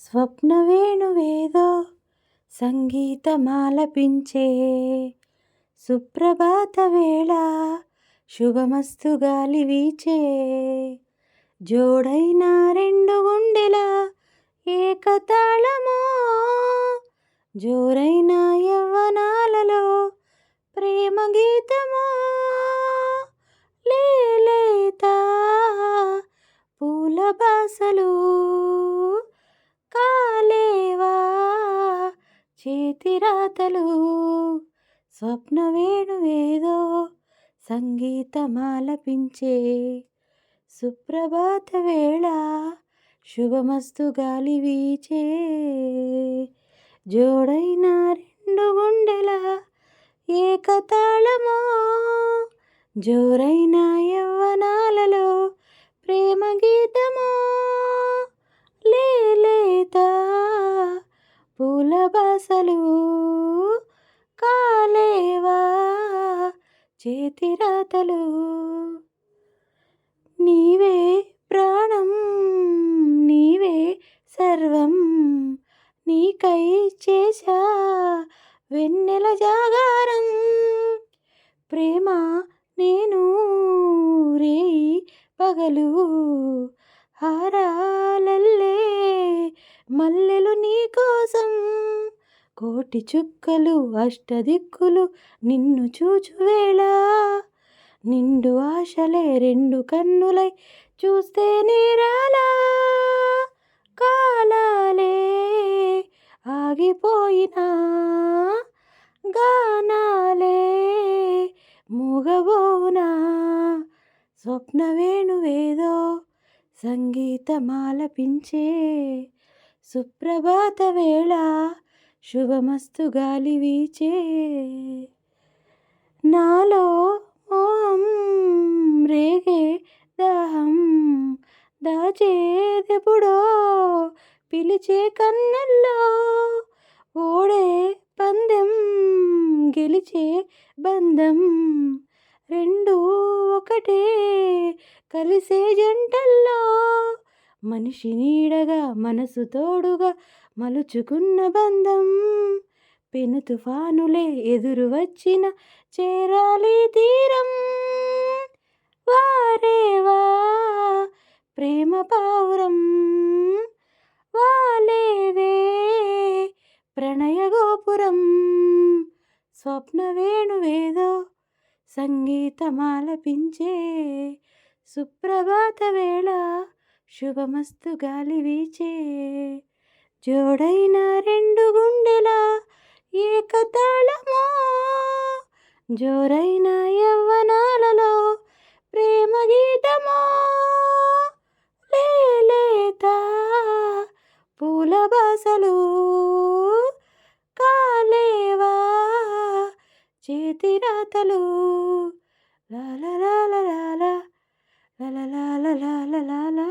స్వప్న వేణువేదో సంగీతమాలపించే సుప్రభాత వేళ శుభమస్తు గాలి వీచే. జోడైన రెండు గుండెల ఏకతాళమో జోరైన యవ్వన ప్రేమ గీతమో లేలేత పూల బాసలు కాలేవా చేతిరాతలు స్వప్న వేణువేదో సంగీతమాలపించే సుప్రభాత వేళ శుభమస్తు గాలి వీచే. జోడైన రెండు గుండెల ఏకతాళమో జోరైన పూల బాసలు కాలేవా? చేతిరాతలు నీవే ప్రాణం నీవే సర్వం నీకై చేశా వెన్నెల జాగారం. ప్రేమ నేను రేయి పగలు హారాలల్లే మల్లెలు నీకోసం కోటి చుక్కలు అష్టదిక్కులు నిన్ను చూచువేళ నిండు ఆశలే రెండు కన్నులై చూస్తే నీరాలా. కాలాలే ఆగిపోయినా గానాలే మూగబోనా స్వప్న వేణువేదో సంగీతమాలపించే సుప్రభాత వేళ. శుభమస్తు గాలి వీచే. నాలో ఓం రేగే దాహం దాచేదెప్పుడో పిలిచే కన్నల్లో ఓడే పందెం గెలిచే బంధం రెండు ఒకటే కలిసే జంటల్లో మనిషి నీడగా మనసు తోడుగా మలుచుకున్న బంధం పెను తుఫానులే ఎదురు వచ్చిన చేరాలి తీరం. వారేవా ప్రేమ పావురం? వాలేదే ప్రణయ గోపురం? స్వప్న వేణువేదో సంగీతమాలపించే సుప్రభాత వేళ శుభమస్తు గాలి వీచే జోడైన రెండు గుండెల ఏకతాళమో జోరైన యవ్వనాలలో ప్రేమ గీతమో లేత పూల బాసలు కాలేవా చేతి రాతలు లాలా లాలా లాలా లాలా లాలా లాలా